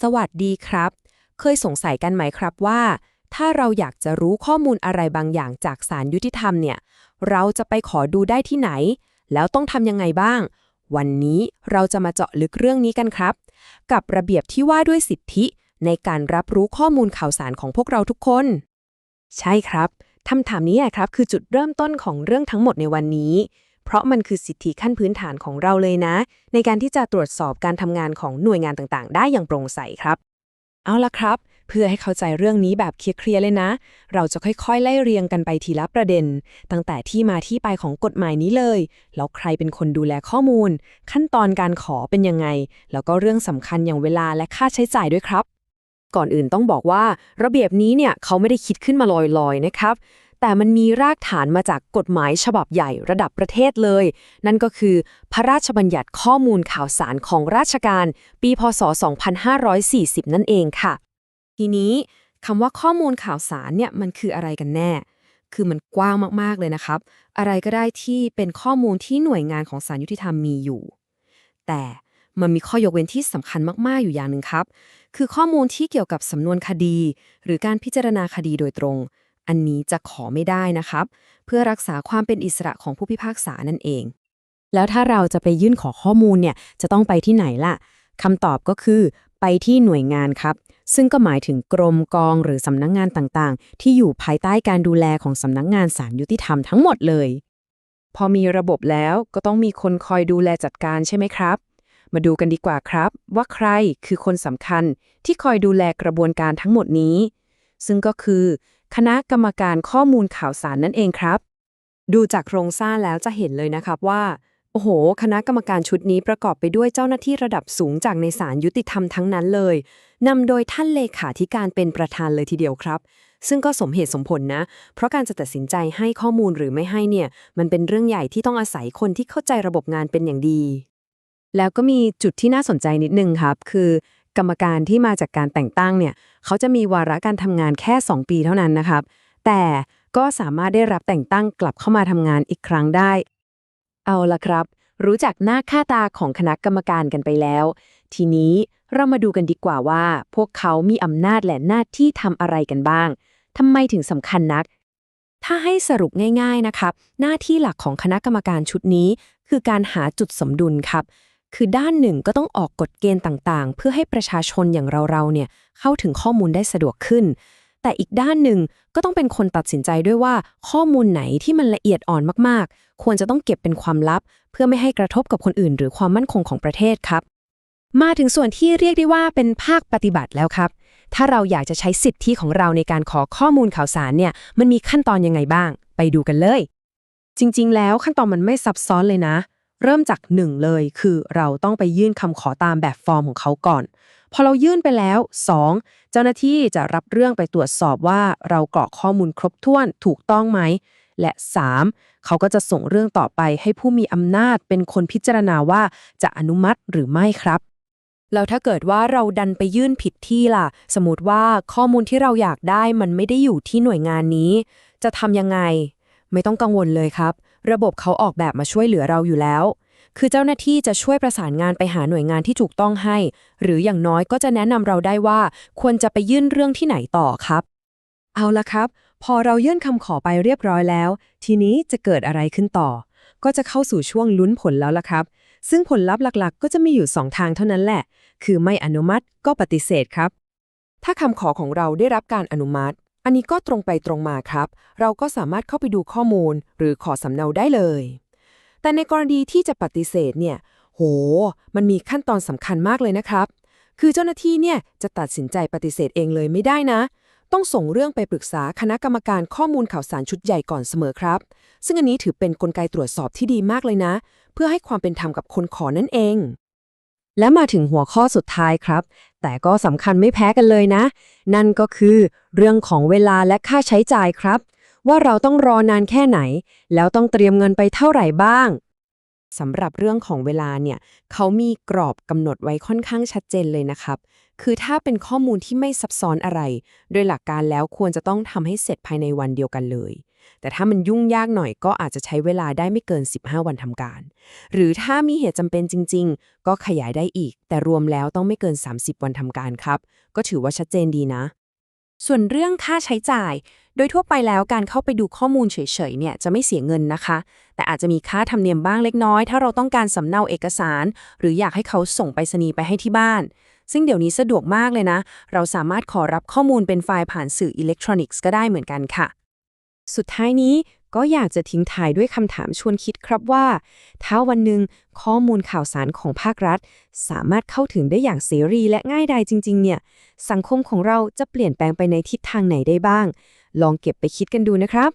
สวัสดีครับ เคยสงสัยกันไหมครับว่า ถ้าเราอยากจะรู้ข้อมูลอะไรบางอย่างจากศาลยุติธรรมเนี่ย เราจะไปขอดูได้ที่ไหน แล้วต้องทำยังไงบ้าง วันนี้เราจะมาเจาะลึกเรื่องนี้กันครับ กับระเบียบที่ว่าด้วยสิทธิ ในการรับรู้ข้อมูลข่าวสารของพวกเราทุกคน ใช่ครับคำถามนี้ครับคือจุดเริ่มต้นของเรื่องทั้งหมดในวันนี้ เพราะมันคือสิทธิขั้นพื้นฐานของเราเลยนะ ในการที่จะตรวจสอบการทำงานของหน่วยงานต่างๆ ได้อย่างโปร่งใสครับ เอาละครับ เพื่อให้เข้าใจเรื่องนี้แบบเคลียร์ๆเลยนะ เราจะค่อยๆ ไล่เรียงกันไปทีละประเด็น ตั้งแต่ที่มาที่ไปของกฎหมายนี้เลย แล้วใครเป็นคนดูแลข้อมูล ขั้นตอนการขอเป็นยังไง แล้วก็เรื่องสำคัญอย่างเวลาและค่าใช้จ่ายด้วยครับก่อนอื่นต้องบอกว่าระเบียบนี้เนี่ยเขาไม่ได้คิดขึ้นมาลอยๆนะครับ แต่มันมีรากฐานมาจากกฎหมายฉบับใหญ่ระดับประเทศเลย นั่นก็คือพระราชบัญญัติข้อมูลข่าวสารของราชการ ปีพศ 2540 นั่นเองค่ะ ทีนี้คำว่าข้อมูลข่าวสารเนี่ยมันคืออะไรกันแน่ คือมันกว้างมากๆเลยนะครับ อะไรก็ได้ที่เป็นข้อมูลที่หน่วยงานของศาลยุติธรรมมีอยู่ แต่มันมีข้อยกเว้นที่สำคัญมากๆอยู่อย่างหนึ่งครับ คือข้อมูลที่เกี่ยวกับสำนวนคดี หรือการพิจารณาคดีโดยตรง อันนี้จะขอไม่ได้นะครับ เพื่อรักษาความเป็นอิสระของผู้พิพากษานั่นเอง แล้วถ้าเราจะไปยื่นขอข้อมูลเนี่ยจะต้องไปที่ไหนล่ะคำตอบก็คือ ไปที่หน่วยงานครับ ซึ่งก็หมายถึงกรมกองหรือสำนักงงานต่างๆ ที่อยู่ภายใต้การดูแลของสำนักงงานศาลยุติธรรมทั้งหมดเลย พอมีระบบแล้วก็ต้องมีคนคอยดูแลจัดการใช่ไหมครับ มาดูกันดีกว่าครับ ว่าใครคือคนสำคัญที่คอยดูแลกระบวนการทั้งหมดนี้ ซึ่งก็คือ คณะกรรมการข้อมูลข่าวสารนั่นเองครับ ดูจากโครงสร้างแล้วจะเห็นเลยนะครับว่า โอ้โห คณะกรรมการชุดนี้ประกอบไปด้วยเจ้าหน้าที่ระดับสูงจากในศาลยุติธรรมทั้งนั้นเลยนำโดยท่านเลขาธิการเป็นประธานเลยทีเดียวครับซึ่งก็สมเหตุสมผลนะ เพราะการจะตัดสินใจให้ข้อมูลหรือไม่ให้เนี่ย มันเป็นเรื่องใหญ่ที่ต้องอาศัยคนที่เข้าใจระบบงานเป็นอย่างดี แล้วก็มีจุดที่น่าสนใจนิดนึงครับ คือ กรรมการที่มาจากการแต่งตั้งเนี่ยเขาจะมีวาระการทำงานแค่ 2 ปีเท่านั้นนะครับ แต่ก็สามารถได้รับแต่งตั้งกลับเข้ามาทำงานอีกครั้งได้ เอาละครับ รู้จักหน้าค่าตาของคณะกรรมการกันไปแล้ว ทีนี้เรามาดูกันดีกว่าว่า พวกเขามีอำนาจและหน้าที่ทำอะไรกันบ้างทำไมถึงสำคัญนัก ถ้าให้สรุปง่าย ๆนะครับ หน้าที่หลักของคณะกรรมการชุดนี้ คือการหาจุดสมดุลครับ คือด้านหนึ่งก็ต้องออกกฎเกณฑ์ต่างๆ เพื่อให้ประชาชนอย่างเราๆเนี่ยเข้าถึงข้อมูลได้สะดวกขึ้น แต่อีกด้านหนึ่งก็ต้องเป็นคนตัดสินใจด้วยว่าข้อมูลไหนที่มันละเอียดอ่อนมากๆ ควรจะต้องเก็บเป็นความลับ เพื่อไม่ให้กระทบกับคนอื่น หรือความมั่นคงของประเทศครับ มาถึงส่วนที่เรียกได้ว่าเป็นภาคปฏิบัติแล้วครับ ถ้าเราอยากจะใช้สิทธิของเราในการขอข้อมูลข่าวสารเนี่ยมันมีขั้นตอนยังไงบ้าง ไปดูกันเลย จริง ๆ แล้วขั้นตอนมันไม่ซับซ้อนเลยนะ เริ่มจากหนึ่งเลยคือเราต้องไปยื่นคำขอตามแบบฟอร์มของเขาก่อน พอเรายื่นไปแล้ว 2. เจ้าหน้าที่จะรับเรื่องไปตรวจสอบว่าเรากรอกข้อมูลครบถ้วนถูกต้องไหม และ 3. เขาก็จะส่งเรื่องต่อไปให้ผู้มีอำนาจเป็นคนพิจารณาว่าจะอนุมัติหรือไม่ครับแล้วถ้าเกิดว่าเราดันไปยื่นผิดที่ล่ะ สมมติว่าข้อมูลที่เราอยากได้มันไม่ได้อยู่ที่หน่วยงานนี้ จะทำยังไง ไม่ต้องกังวลเลยครับ ระบบเขาออกแบบมาช่วยเหลือเราอยู่แล้ว คือเจ้าหน้าที่จะช่วยประสานงานไปหาหน่วยงานที่ถูกต้องให้ หรืออย่างน้อยก็จะแนะนำเราได้ว่า ควรจะไปยื่นเรื่องที่ไหนต่อครับ เอาละครับ พอเรายื่นคำขอไปเรียบร้อยแล้ว ทีนี้จะเกิดอะไรขึ้นต่อ ก็จะเข้าสู่ช่วงลุ้นผลแล้วละครับ ซึ่งผลลัพธ์หลักๆ ก็จะมีอยู่ 2 ทางเท่านั้นแหละ คือไม่อนุมัติก็ปฏิเสธครับ ถ้าคำขอของเราได้รับการอนุมัติ อันนี้ก็ตรงไปตรงมาครับ เราก็สามารถเข้าไปดูข้อมูล หรือขอสำเนาได้เลย แต่ในกรณีที่จะปฏิเสธเนี่ย โห มันมีขั้นตอนสำคัญมากเลยนะครับ คือเจ้าหน้าที่เนี่ยจะตัดสินใจปฏิเสธเองเลยไม่ได้นะ ต้องส่งเรื่องไปปรึกษาคณะกรรมการข้อมูลข่าวสารชุดใหญ่ก่อนเสมอครับ ซึ่งอันนี้ถือเป็นนกลไกตรวจสอบที่ดีมากเลยนะ เพื่อให้ความเป็นธรรมกับคนขอนั่นเองและมาถึงหัวข้อสุดท้ายครับ แต่ก็สำคัญไม่แพ้กันเลยนะ นั่นก็คือเรื่องของเวลาและค่าใช้จ่ายครับ ว่าเราต้องรอนานแค่ไหน แล้วต้องเตรียมเงินไปเท่าไหร่บ้างสำหรับเรื่องของเวลาเนี่ยเขามีกรอบกำหนดไว้ค่อนข้างชัดเจนเลยนะครับ คือถ้าเป็นข้อมูลที่ไม่ซับซ้อนอะไร โดยหลักการแล้วควรจะต้องทำให้เสร็จภายในวันเดียวกันเลย แต่ถ้ามันยุ่งยากหน่อยก็อาจจะใช้เวลาได้ไม่เกิน 15 วันทำการ หรือถ้ามีเหตุจำเป็นจริง ๆ ก็ขยายได้อีก แต่รวมแล้วต้องไม่เกิน 30 วันทำการครับ ก็ถือว่าชัดเจนดีนะ ส่วนเรื่องค่าใช้จ่าย โดยทั่วไปแล้วการเข้าไปดูข้อมูลเฉยๆเนี่ยจะไม่เสียเงินนะคะ แต่อาจจะมีค่าธรรมเนียมบ้างเล็กน้อย ถ้าเราต้องการสำเนาเอกสาร หรืออยากให้เขาส่งไปรษณีย์ไปให้ที่บ้านซึ่งเดี๋ยวนี้สะดวกมากเลยนะ เราสามารถขอรับข้อมูลเป็นไฟล์ผ่านสื่ออิเล็กทรอนิกส์ก็ได้เหมือนกันค่ะ สุดท้ายนี้ก็อยากจะทิ้งท้ายด้วยคำถามชวนคิดครับว่า ถ้าวันหนึ่งข้อมูลข่าวสารของภาครัฐ สามารถเข้าถึงได้อย่างเสรีและง่ายดายจริง ๆ เนี่ย สังคมของเราจะเปลี่ยนแปลงไปในทิศทางไหนได้บ้าง ลองเก็บไปคิดกันดูนะครับ